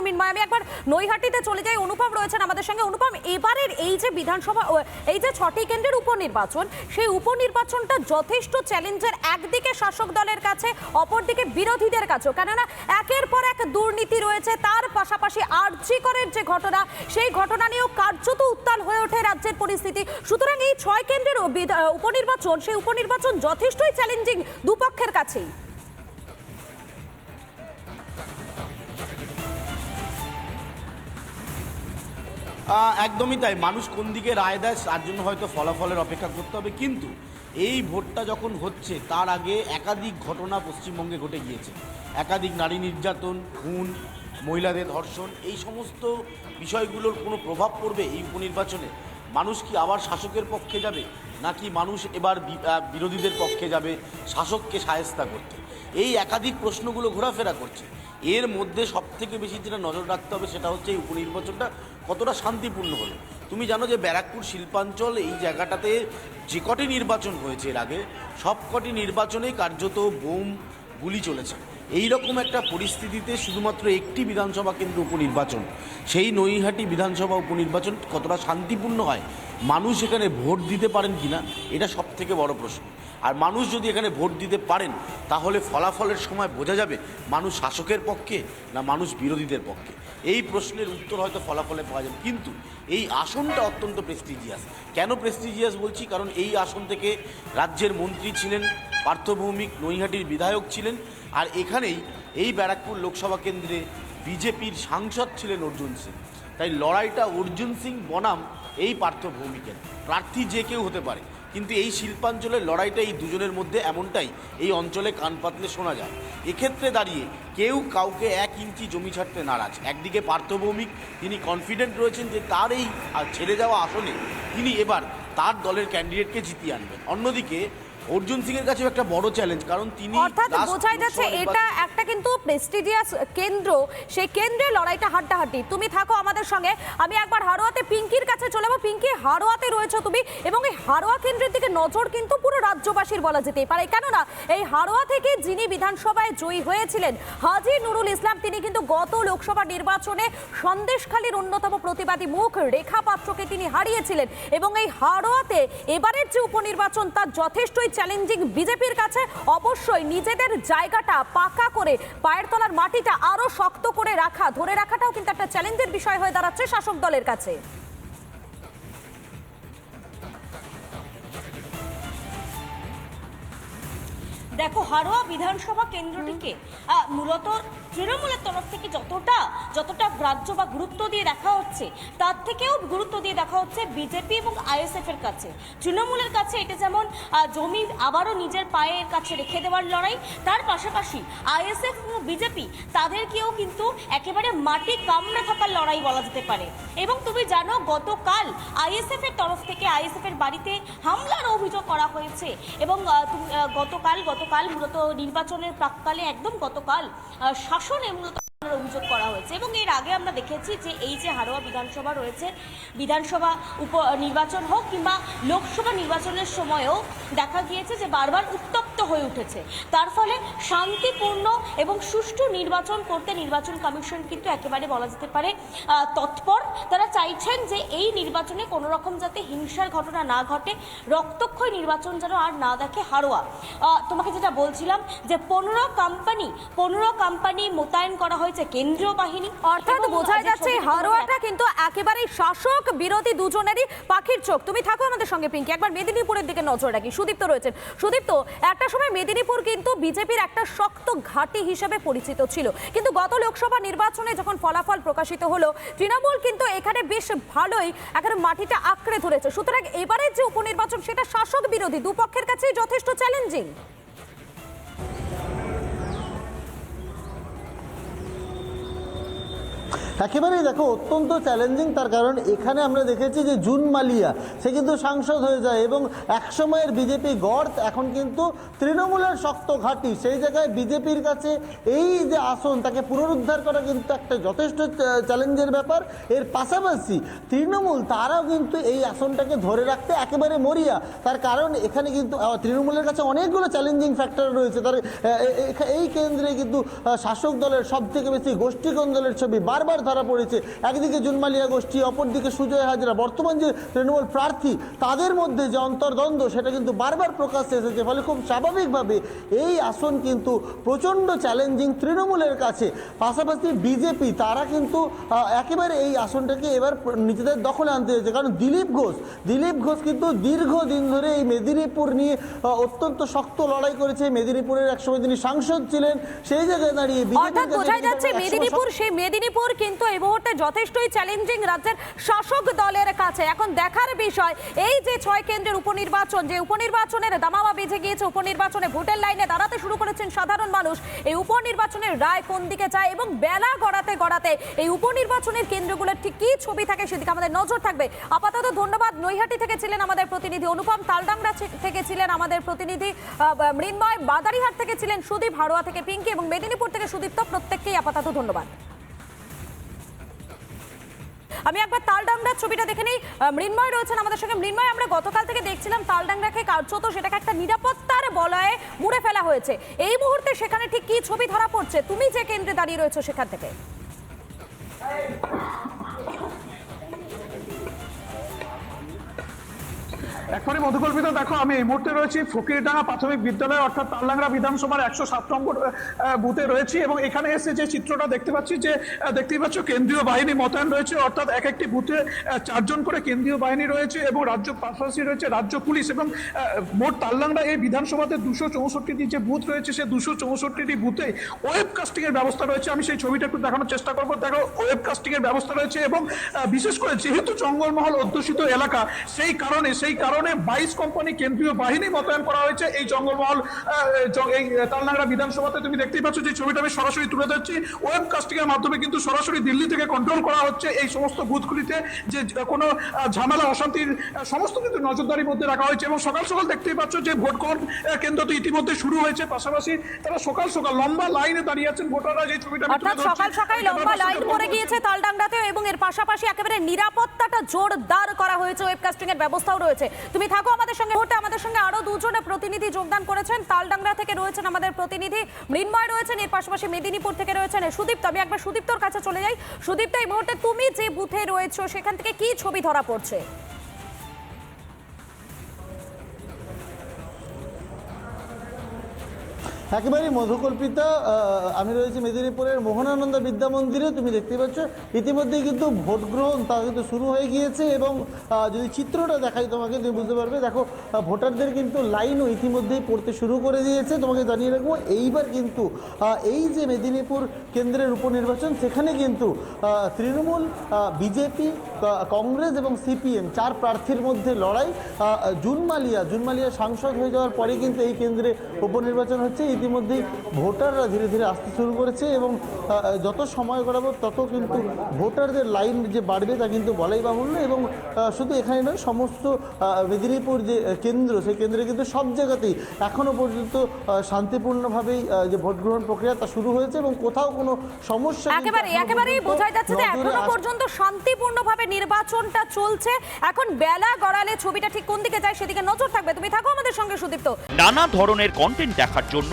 আমি একবার নৈহাটিতে চলে যাই অনুপম রয়েছেন আমাদের সঙ্গে। অনুপম, এবারের এই যে বিধানসভা এই যে ছটি কেন্দ্রের উপনির্বাচন, সেই উপনির্বাচনটা যথেষ্ট চ্যালেঞ্জের একদিকে শাসক দলের কাছে, অপরদিকে বিরোধীদের কাছেও। কেননা, একের পর এক দুর্নীতি রয়েছে, তার পাশাপাশি আর্যিকরের যে ঘটনা, সেই ঘটনা নিয়েও কার্যত উত্তাল হয়ে ওঠে রাজ্যের পরিস্থিতি। সুতরাং এই ছয় কেন্দ্রের উপনির্বাচন, সেই উপনির্বাচন যথেষ্টই চ্যালেঞ্জিং দুপক্ষের কাছেই। একদমই তাই। মানুষ কোন দিকে রায় দেয়, তার জন্য হয়তো ফলাফলের অপেক্ষা করতে হবে। কিন্তু এই ভোটটা যখন হচ্ছে, তার আগে একাধিক ঘটনা পশ্চিমবঙ্গে ঘটে গিয়েছে। একাধিক নারী নির্যাতন, খুন, মহিলাদের ধর্ষণ, এই সমস্ত বিষয়গুলোর কোনো প্রভাব পড়বে এই উপনির্বাচনে? মানুষ কি আবার শাসকের পক্ষে যাবে? নাকি মানুষ এবার বিরোধীদের পক্ষে যাবে, শাসককে সায়স্তা করতে? এই একাধিক প্রশ্নগুলো ঘোরাফেরা করছে। এর মধ্যে সবথেকে বেশি যেটা নজর রাখতে হবে, সেটা হচ্ছে এই উপনির্বাচনটা। কতটা শান্তিপূর্ণ হলো? তুমি জানো যে ব্যারাকপুর শিল্পাঞ্চল এই জায়গাটাতে যে কটি নির্বাচন হয়েছে এর আগে, সব কটি নির্বাচনেই কার্যত বোম গুলি চলেছে। এই রকম একটা পরিস্থিতিতে শুধুমাত্র একটি বিধানসভা কেন্দ্র উপনির্বাচন, সেই নৈহাটি বিধানসভা উপনির্বাচন কতটা শান্তিপূর্ণ হয়? মানুষ এখানে ভোট দিতে পারেন কিনা? এটা সব থেকে বড় প্রশ্ন। আর মানুষ যদি এখানে ভোট দিতে পারেন, তাহলে ফলাফলের সময় বোঝা যাবে মানুষ শাসকের পক্ষে না মানুষ বিরোধীদের পক্ষে। এই প্রশ্নের উত্তর হয়তো ফলাফলে পাওয়া যাবে। কিন্তু এই আসনটা অত্যন্ত প্রেস্টিজিয়াস কেন প্রেস্টিজিয়াস বলছি? কারণ এই আসন থেকে রাজ্যের মন্ত্রী ছিলেন, পার্থভৌমিক নৈহাটির বিধায়ক ছিলেন, আর এখানেই এই ব্যারাকপুর লোকসভা কেন্দ্রে বিজেপির সাংসদ ছিলেন অর্জুন সিং। তাই লড়াইটা অর্জুন সিং বনাম এই পার্থভৌমিকের। প্রার্থী যে কেউ হতে পারে। কিন্তু এই শিল্পাঞ্চলের লড়াইটা এই দুজনের মধ্যে এমনটাই, এই অঞ্চলে কান পাতলে শোনা যায়। এক্ষেত্রে দাঁড়িয়ে কেউ কাউকে এক ইঞ্চি জমি ছাড়তে নারাজ। একদিকে পার্থভৌমিক তিনি কনফিডেন্ট রয়েছেন যে তার এই ছেড়ে যাওয়া আসনে তিনি এবার তার দলের ক্যান্ডিডেটকে জিতিয়ে আনবেন। অন্যদিকে অর্জুন সিং এর কাছেও একটা বড় চ্যালেঞ্জ কারণ তিনি অর্থাৎ বোঝাই যাচ্ছে এটা একটা কিন্তু প্রেস্টিজিয়াস কেন্দ্র সেই কেন্দ্রে লড়াইটা হাড্ডাহাড্ডি। তুমি থাকো আমাদের সঙ্গে। আমি একবার হারোয়াতে পিঙ্কির কাছে চলে যাব। পিঙ্কি হারোয়াতে রয়েছে তুমি। এবং এই হারোয়া কেন্দ্রের দিকে নজর কিন্তু পুরো রাজ্যবাসীর বলা যেতেই পারে। কেননা এই হারোয়া থেকে যিনি বিধানসভায় জয়ী হয়েছিলেন হাজি নুরুল ইসলাম তিনি কিন্তু গত লোকসভা নির্বাচনে সন্দেশখালীর অন্যতম প্রতিবাদী মুখ রেখা পাত্রকে তিনি হারিয়েছিলেন। এবং এই হারোয়াতে এবারের যে উপনির্বাচন তা যথেষ্টই চ্যালেঞ্জিং বিজেপির কাছে অবশ্যই নিজেদের জায়গাটা পাকা করে পায়ের তলার মাটিটা আরও শক্ত করে রাখা, ধরে রাখাটাও কিন্তু একটা চ্যালেঞ্জের বিষয় হয়ে দাঁড়াচ্ছে শাসক দলের কাছে। দেখো, হারোয়া বিধানসভা কেন্দ্রটিকে মূলত তৃণমূলের তরফ থেকে যতটা যতটা গ্রাহ্য বা গুরুত্ব দিয়ে দেখা হচ্ছে, তার থেকেও গুরুত্ব দিয়ে দেখা হচ্ছে বিজেপি এবং আইএসএফ এর কাছে। তৃণমূলের কাছে এটা যেমন জমি আবারও নিজের পায়ের কাছে রেখে দেওয়ার লড়াই, তার পাশাপাশি আইএসএফ এবং বিজেপি তাদেরকেও কিন্তু একেবারে মাটি কামড়ে থাকার লড়াই বলা যেতে পারে। এবং তুমি জানো, গতকাল আইএসএফ এর তরফ থেকে, আইএসএফ এর বাড়িতে হামলার অভিযোগ করা হয়েছে এবং গতকাল গতকাল মূলত নির্বাচনের প্রাককালে একদম গতকাল শাসনে মূলত অভিযোগ করা হয়েছে এবং এর আগে আমরা দেখেছি যে এই যে হারোয়া বিধানসভা রয়েছে, বিধানসভা উপ নির্বাচন হোক কিংবা লোকসভা নির্বাচনের সময়ও দেখা গিয়েছে যে বারবার উত্তপ্ত হয়ে উঠেছে। তার ফলে শান্তিপূর্ণ এবং সুষ্ঠু নির্বাচন করতে নির্বাচন কমিশন কিন্তু একেবারে বলা যেতে পারে তৎপর। তারা চাইছেন যে এই নির্বাচনে কোনো রকম যাতে হিংসার ঘটনা না ঘটে রক্তক্ষয় নির্বাচন যেন আর না দেখে হারোয়া। তোমাকে যেটা বলছিলাম যে পনেরো কোম্পানি পনেরো কোম্পানি মোতায়েন করা হয়েছে কেন্দ্রীয় বাহিনী অর্থাৎ বোঝাই যাচ্ছে হারোয়াটা কিন্তু একেবারেই শাসক বিরোধী দুজনেরই পাখির চোখ। তুমি থাকো আমাদের সঙ্গে পিঙ্কি। একবার মেদিনীপুরের দিকে নজর রাখি। সুদীপ্ত রয়েছেন। সুদীপ্ত একটা সময় মেদিনীপুর কিন্তু বিজেপির একটা শক্ত ঘাঁটি হিসেবে পরিচিত ছিল। কিন্তু গত লোকসভা নির্বাচনে যখন ফলাফল প্রকাশিত হলো, তৃণমূল কিন্তু এখানে বেশ ভালোই এখানে মাটিটা আঁকড়ে ধরেছে। সুতরাং এবারের যে উপনির্বাচন, সেটা শাসক বিরোধী, দুপক্ষের কাছেই যথেষ্ট চ্যালেঞ্জিং একেবারেই দেখো, অত্যন্ত চ্যালেঞ্জিং তার কারণ এখানে আমরা দেখেছি যে জুন মালিয়া, সে কিন্তু সাংসদ হয়ে যায় এবং একসময়ের বিজেপি গড় এখন কিন্তু তৃণমূলের শক্ত ঘাঁটি, সেই জায়গায় বিজেপির কাছে এই যে আসন, তাকে পুনরুদ্ধার করা কিন্তু একটা যথেষ্ট চ্যালেঞ্জের ব্যাপার। এর পাশাপাশি তৃণমূল, তারাও কিন্তু এই আসনটাকে ধরে রাখতে একেবারে মরিয়া। তার কারণ এখানে কিন্তু তৃণমূলের কাছে অনেকগুলো চ্যালেঞ্জিং ফ্যাক্টর রয়েছে। তার এই কেন্দ্রে কিন্তু শাসক দলের সব থেকে বেশি গোষ্ঠী কোন্দলের ছবি বার বারবার ধরা পড়েছে। একদিকে জুনমালিয়া গোষ্ঠী অপরদিকে সুজয় হাজরা। বর্তমান যে তৃণমূল প্রার্থী তাদের মধ্যে যে অন্তর্দ্বন্দ্ব সেটা কিন্তু বারবার প্রকাশ্যে এসেছে। ফলে খুব স্বাভাবিকভাবে এই আসন কিন্তু প্রচণ্ড চ্যালেঞ্জিং তৃণমূলের কাছে। পাশাপাশি বিজেপি তারা কিন্তু একেবারে এই আসনটাকে এবার নিজেদের দখলে আনতে হয়েছে কারণ দিলীপ ঘোষ দিলীপ ঘোষ কিন্তু দীর্ঘদিন ধরে এই মেদিনীপুর নিয়ে অত্যন্ত শক্ত লড়াই করেছে। মেদিনীপুরের একসময় তিনি সাংসদ ছিলেন। সেই জায়গায় দাঁড়িয়ে মেদিনীপুর সেই মেদিনীপুর কিন্তু এই মুহূর্তে যথেষ্টই চ্যালেঞ্জিং রাজ্যের শাসক দলের কাছে। এখন দেখার বিষয়, এই যে ছয় কেন্দ্রের উপনির্বাচন, যে উপনির্বাচনের দামামা বেজে গিয়েছে, উপনির্বাচনে ভোটের লাইনে দাঁড়াতে শুরু করেছেন সাধারণ মানুষ, এই উপনির্বাচনের রায় কোন দিকে যায় এবং বেলা গড়াতে গড়াতে এই উপনির্বাচনের কেন্দ্রগুলোর ঠিক কি ছবি থাকে সেদিকে আমাদের নজর থাকবে। আপাতত ধন্যবাদ, নৈহাটি থেকে ছিলেন আমাদের প্রতিনিধি অনুপম তালডাংরা থেকে ছিলেন আমাদের প্রতিনিধি মৃন্ময় বাদারিহাট থেকে ছিলেন সুদীপ হাড়োয়া থেকে পিঙ্কি এবং মেদিনীপুর থেকে সুদীপ্ত। প্রত্যেককেই আপাতত ধন্যবাদ। আমি একবার তালডাংরার ছবিটা দেখে নিই। মৃন্ময় রয়েছেন আমাদের সঙ্গে। মৃন্ময়, আমরা গতকাল থেকে দেখছিলাম তালডাংরাকে কার্যত সেটাকে একটা নিরাপত্তার বলয়ে মুড়ে ফেলা হয়েছে। এই মুহূর্তে সেখানে ঠিক কি ছবি ধরা পড়ছে? তুমি যে কেন্দ্রে দাঁড়িয়ে রয়েছে সেখান থেকে। একবারে মধুকল্পিত দেখো, আমি এই মুহূর্তে রয়েছি ফকিরডাঙ্গা প্রাথমিক বিদ্যালয়, অর্থাৎ তালডাঙ্গা বিধানসভার একশো সাত নম্বর বুথে রয়েছি এবং এখানে এসে যে চিত্রটা দেখতে পাচ্ছি যে দেখতেই পাচ্ছ কেন্দ্রীয় বাহিনী মোতায়েন রয়েছে, অর্থাৎ এক একটি বুথে চারজন করে কেন্দ্রীয় বাহিনী রয়েছে এবং রাজ্য পাশাপাশি রয়েছে রাজ্য পুলিশ এবং মোট তালডাঙ্গা এই বিধানসভাতে দুশো চৌষট্টিটি যে বুথ রয়েছে, সে দুশো চৌষট্টিটি বুথে ওয়েব কাস্টিং এর ব্যবস্থা রয়েছে। আমি সেই ছবিটা একটু দেখানোর চেষ্টা করব। দেখো, ওয়েব কাস্টিং এর ব্যবস্থা রয়েছে এবং বিশেষ করে যেহেতু জঙ্গলমহল অধ্যুষিত এলাকা, সেই কারণে সেই কারণে বাইশ কোম্পানি কেন্দ্রীয় বাহিনী মোতায়েন করা হয়েছে। এই জঙ্গলমহল এই তালনাগড়া বিধানসভাতে তুমি দেখতেই পাচ্ছ যে ছবিটা আমি সরাসরি তুলে ধরছি। ওয়েব এর মাধ্যমে কিন্তু সরাসরি দিল্লি থেকে কন্ট্রোল করা হচ্ছে এই সমস্ত বুথগুলিতে যে কোনো ঝামেলা অশান্তির সমস্ত কিন্তু নজরদারির মধ্যে রাখা হয়েছে এবং সকাল সকাল দেখতেই পাচ্ছ যে ভোট গ্রহণ কেন্দ্র তো ইতিমধ্যে শুরু হয়েছে। পাশাপাশি তারা সকাল সকাল লম্বা লাইনে দাঁড়িয়ে আছেন ভোটাররা। যে ছবিটা অর্থাৎ সকাল সকাল লম্বা লাইন পড়ে গিয়েছে তালডাংরাতেও এবং এর পাশাপাশি একেবারে নিরাপত্তাটা জোরদার করা হয়েছে। ওয়েবকাস্টিং এর ব্যবস্থাও রয়েছে। তুমি থাকো আমাদের সঙ্গে। মুহূর্তে আমাদের সঙ্গে আরও দুজনে প্রতিনিধি যোগদান করেছেন। তালডাংরা থেকে রয়েছেন আমাদের প্রতিনিধি মৃন্ময় রয়েছেন, এর পাশাপাশি মেদিনীপুর থেকে রয়েছেন সুদীপ্ত। আমি একবার সুদীপ্তর কাছে চলে যাই। সুদীপ্ত, এই মুহূর্তে তুমি যে বুথে রয়েছো, সেখান থেকে কি ছবি ধরা পড়ছে? একেবারেই মধুকল্পিতা আমি রয়েছি মেদিনীপুরের মোহনানন্দ বিদ্যা মন্দিরে, তুমি দেখতে পাচ্ছ। ইতিমধ্যেই কিন্তু ভোট গ্রহণ তা কিন্তু শুরু হয়ে গিয়েছে এবং যদি চিত্রটা দেখাই তোমাকে, তুমি বুঝতে পারবে। দেখো ভোটারদের কিন্তু লাইনও ইতিমধ্যেই পড়তে শুরু করে দিয়েছে। তোমাকে জানিয়ে রাখব, এইবার কিন্তু এই যে মেদিনীপুর কেন্দ্রের উপনির্বাচন, সেখানে কিন্তু তৃণমূল বিজেপি কংগ্রেস এবং সিপিএম, চার প্রার্থীর মধ্যে লড়াই। জুনমালিয়া জুন মালিয়া জুন মালিয়া সাংসদ হয়ে যাওয়ার পরে কিন্তু এই কেন্দ্রে উপনির্বাচন হচ্ছে। ইতিমধ্যেই ভোটাররা ধীরে ধীরে আসতে শুরু করেছে এবং যত সময় গড়াবো তত কিন্তু ভোটারদের লাইন যে বাড়বে তা কিন্তু বলাই বাহুল্য এবং শুধু এখানে নয় সমস্ত মেদিনীপুর যে কেন্দ্র সেই কেন্দ্রে কিন্তু সব জায়গাতেই এখনও পর্যন্ত শান্তিপূর্ণভাবেই যে ভোট গ্রহণ প্রক্রিয়া তা শুরু হয়েছে এবং কোথাও কোনো সমস্যা একেবারে একেবারেই পর্যন্ত বোঝা যাচ্ছে যে এখনও পর্যন্ত শান্তিপূর্ণভাবে নির্বাচনটা চলছে। এখন বেলা গড়ালে ছবিটা ঠিক কোন দিকে যায় সেদিকে নজর থাকবে। তুমি থাকো আমাদের সঙ্গে সুদীপ্ত। নানা ধরনের কন্টেন্ট দেখার জন্য